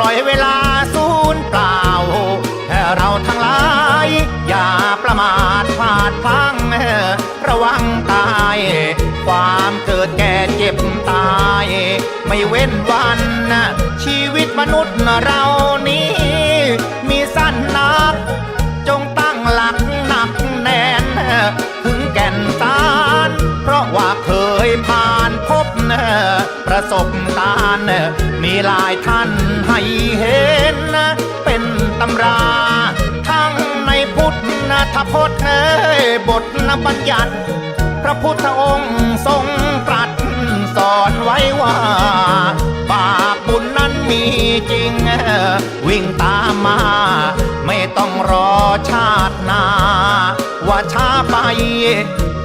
ปล่อยเวลาสูญเปล่าให้เราทั้งหลาย อย่าประมาทพลาดพลั้งระวังตาย ความเกิดแก่เจ็บตาย ไม่เว้นวัน ชีวิตมนุษย์เรานี้ สบการณ์มีหลายท่านให้เห็น เป็นตำรา ทั้งในพุทธพจน์บทนบัญญัติ พระพุทธองค์ทรงตรัสสอนไว้ว่า บาปบุญนั้นมีจริง วิ่งตามมา ไม่ต้องรอชาติหน้าว่าช้าไป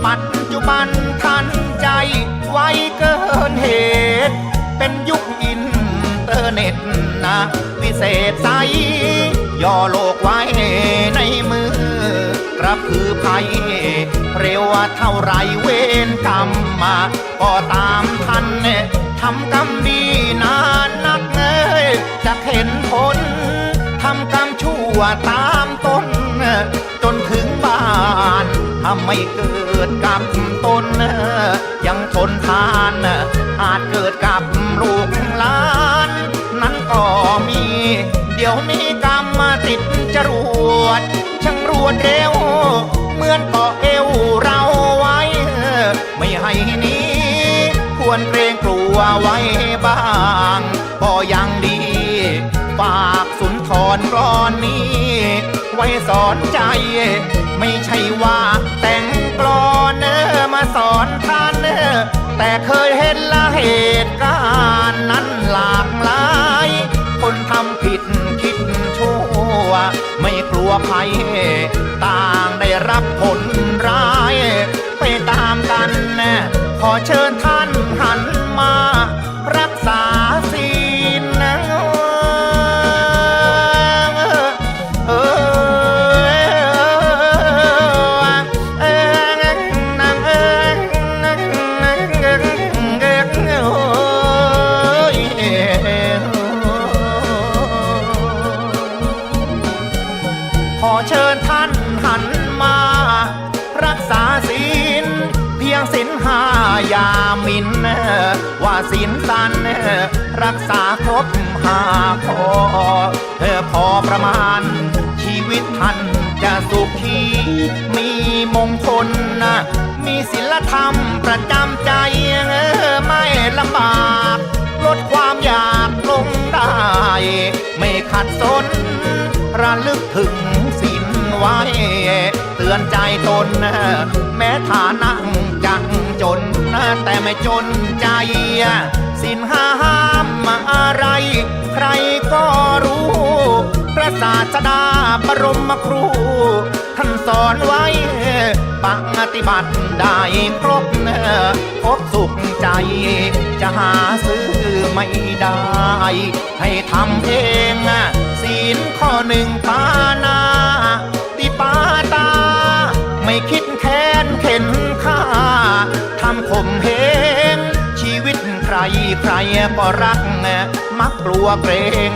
ปัจจุบันทันใจ ไวเกินเหตุ เป็นยุคอินเตอร์เน็ตนะ วิเศษใสย่อโลกไว้ในมือกระพือภัย เร็วเท่าไรเวรกรรมมา ก็ตามทันทำกรรมดีนานนักเอยจะเห็นผลทำกรรมชั่วตามต้น ถ้าไม่เกิดกับตน ยังทนทานอาจเกิดกับลูกหลาน นั้นก็มี เดี๋ยวนี้กรรมมาติดจรวดช่างรวดเร็ว เหมือนเกาะเอวเราไว้ ไม่ให้นี้ ควรเกรงกลัวไว้บ้างก็ยังดี ฝากสุนทรกรอนนี้ ว้สอนใจ ไม่ใช่ว่าแต่งกลอนเนอมาสอนท่านเนอแต่เคยเห็นละเหตุการณ์นั้นหลากหลาย คนทำผิดคิดชั่ว ไม่กลัวภัยต่างได้รับผลร้าย ไปตามกันนะขอเชิญท่านหัน เชิญท่านหันมา รักษาศีลเพียงศีลห้าอย่ามิน ว่าศีลสัน รักษาครบห้าข้อเธอพอประมาณ ชีวิตท่านจะสุขีมีมงคลนะมีศีลธรรมประจำใจไม่ลำบากลดความอยากลงได้ ไม่ขัดสนระลึกถึง ไว้ เตือนใจตน แม้ฐานะจักจน แต่ไม่จนใจศีลห้าห้ามมาอะไร ใครก็รู้ พระศาสดาบรมครู ท่านสอนไว้ปฏิบัติได้ครบพบสุขใจ จะหาซื้อไม่ได้ ให้ทำเองศีลข้อหนึ่งปานา เข็นฆ่าทำข่มเหงชีวิตใครใครก็รัก มักกลัวเกรง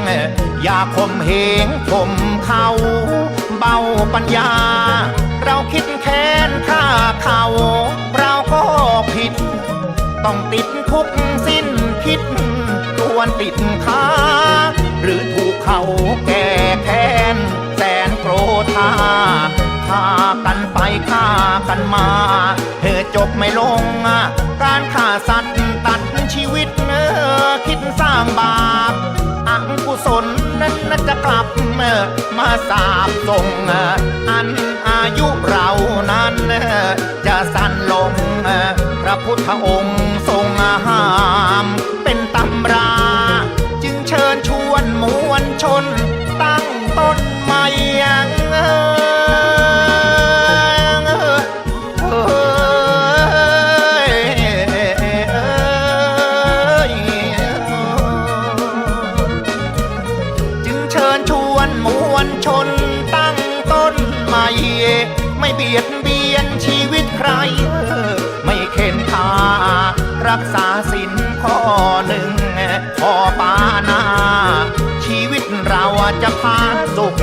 อย่าข่มเหงข่มเขาเบาปัญญา เราคิดแค้นฆ่าเขา เราก็ผิด ต้องติดคุกสิ้นคิดตวนติดค้า หรือถูกเขาแก่แค้นแสนโกรธา ฆ่ากันไปฆ่ากันมา เธอจบไม่ลง การฆ่าสัตว์ตัดชีวิตเออคิดสร้างบาปอกุศลนั้นจะกลับมาสาบส่งอันอายุเรานั้น จะสั้นลง พระพุทธองค์ทรงห้าม เป็นตำรา จึงเชิญชวนมวลชน รักษาสินข้อหนึ่งพอปานา ชีวิตเราจะผ่านสุข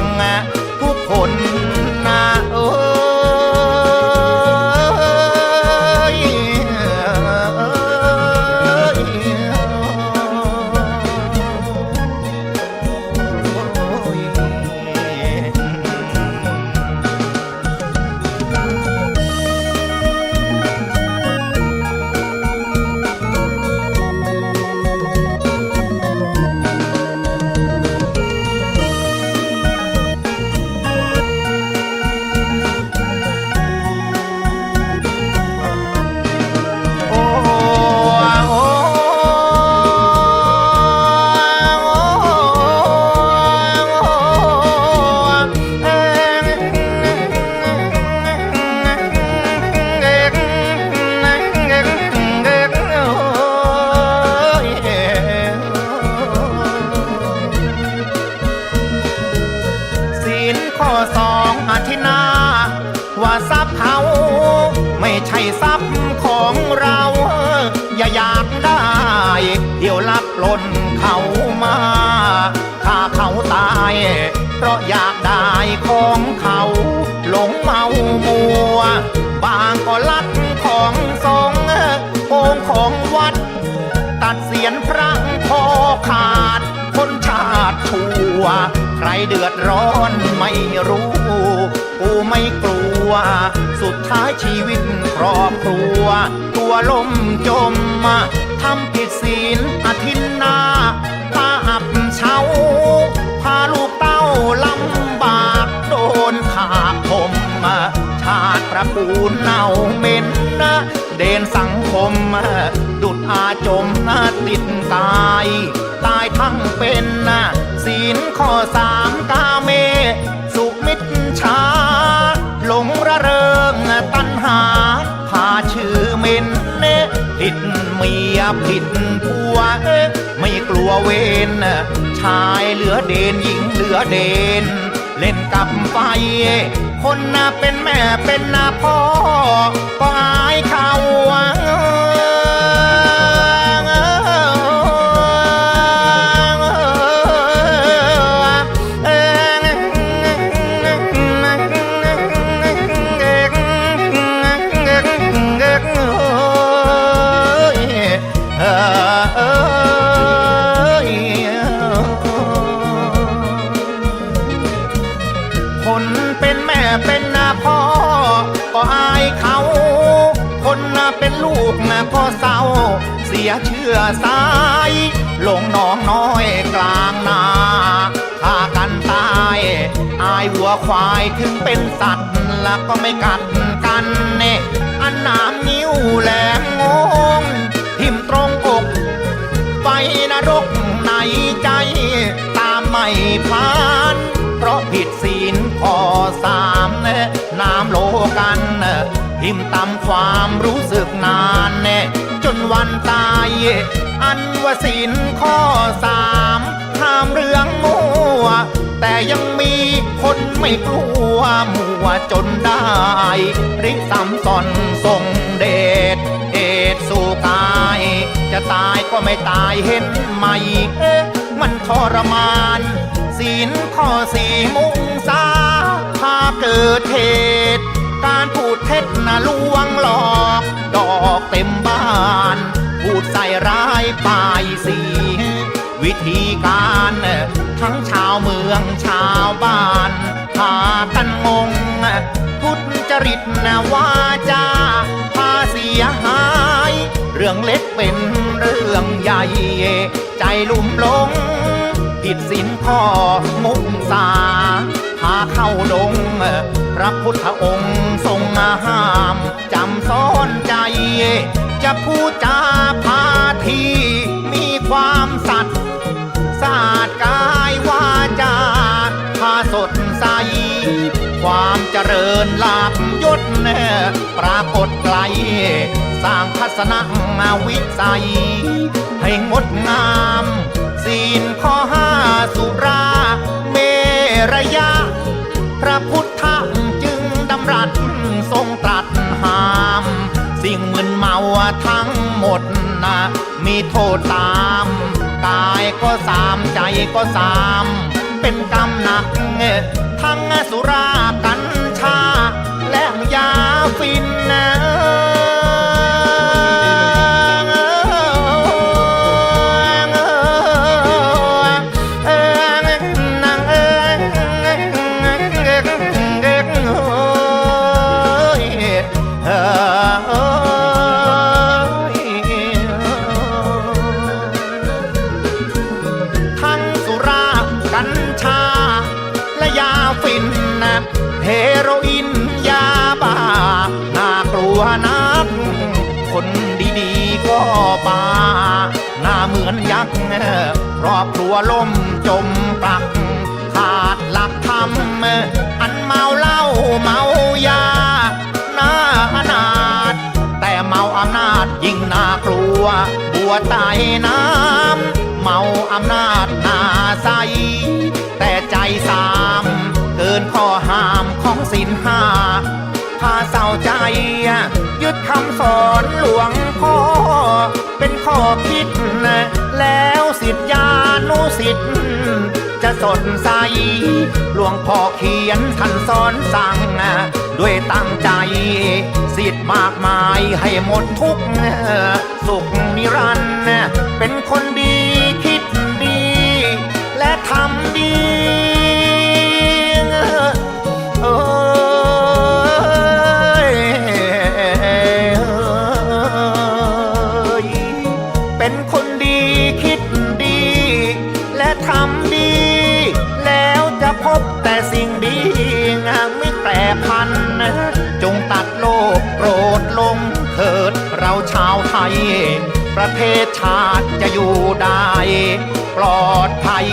เพราะอยากได้ของเขา หลงเมามัว บางก็ลักของสงฆ์โกงของวัด ตัดเสียนพระคอขาด คนชาติชั่ว ใครเดือดร้อนไม่รู้กูไม่กลัว สุดท้ายชีวิตครอบครัว ตัวล่มจมทำผิดศีลอาทินนาพาอับเฉาพา ติดตาย ตายทั้งเป็นนะศีลข้อสามกาเม สุมิตรชา หลงระเริงตัณหา พาชื่อเมนเนผิดเมียผิดผัวเอ๊ะไม่กลัวเวนชายเหลือเดนหญิงเหลือเดน เล่นกับไฟ คนน่ะเป็นแม่เป็นน่ะพ่อก็อายเขา ยเชื่อสาย ลงหนองน้อยกลางนาฆ่ากันตายอายวัวควายถึงเป็นสัตว์แล้วก็ไม่กัดกันเน่อันนามนิ้วแหลมงงทิ่มตรงอกไฟนรกในใจ ตามไม่พลาน เพราะผิดศีลข้อสามเน่น้ำโลกัน ทิมตำความรู้สึกนานเน่จน วันตาย อันว่าศีลข้อสามห้ามเรื่องมัว แต่ยังมีคนไม่กลัวมัวจนได้ ริซ้ำซ่อนทรงเดชเอดสู่กาย จะตายก็ไม่ตายเห็นไหมเอ๊ะมันทรมาน ศีลข้อสี่มุงสาพาเกิดเหตุการพูดเท็จนะลวงหลอก เต็มบ้าน พูดใส่ร้ายป้ายสี วิธีการทั้งชาวเมืองชาวบ้านพากันงง ทุจริตนะว่าจาพาเสียหาย เรื่องเล็กเป็นเรื่องใหญ่ ใจลุ่มหลง ผิดศีลข้อมุสาพาเข้าดง พระพุทธองค์ทรงห้าม จะพูดจาพาที มีความสัตย์ศาสตร์กายวาจาพาสดใส ความเจริญลาบยศแน่ปรากฏไกล สร้างทัศนวิสัย ให้งดงาม ศีลข้อ ว่าทั้งหมดนะมีโทษตามกายก็สามใจก็สาม เป็นกรรมหนักทั้งสุรากัญชา และยาฟิน ฟินนะเฮโรอีนยาบ้า น่ากลัวนัก คนดีๆก็บ้าหน้าเหมือนยักษ์ครอบครัวล่มจมปลัก ขาดหลักธรรมอันเมาเหล้าเมายาหน่าอนาถแต่เมาอำนาจยิ่งน่ากลัว บัวใต้น้ำ หาพาเศร้าใจ ยึดคำสอนหลวงพ่อ เป็นข้อคิด แล้วสิทธิานุสิทธิ์จะสดใส หลวงพ่อเขียนท่านสอนสั่ง ด้วยตั้งใจ สิทธิ์มากมายให้หมดทุกสุขนิรันด์เป็นคนดี พัน จงตัดโลกโกรธลงเถิดเราชาวไทย ประเทศชาติจะอยู่ได้ ปลอดภัย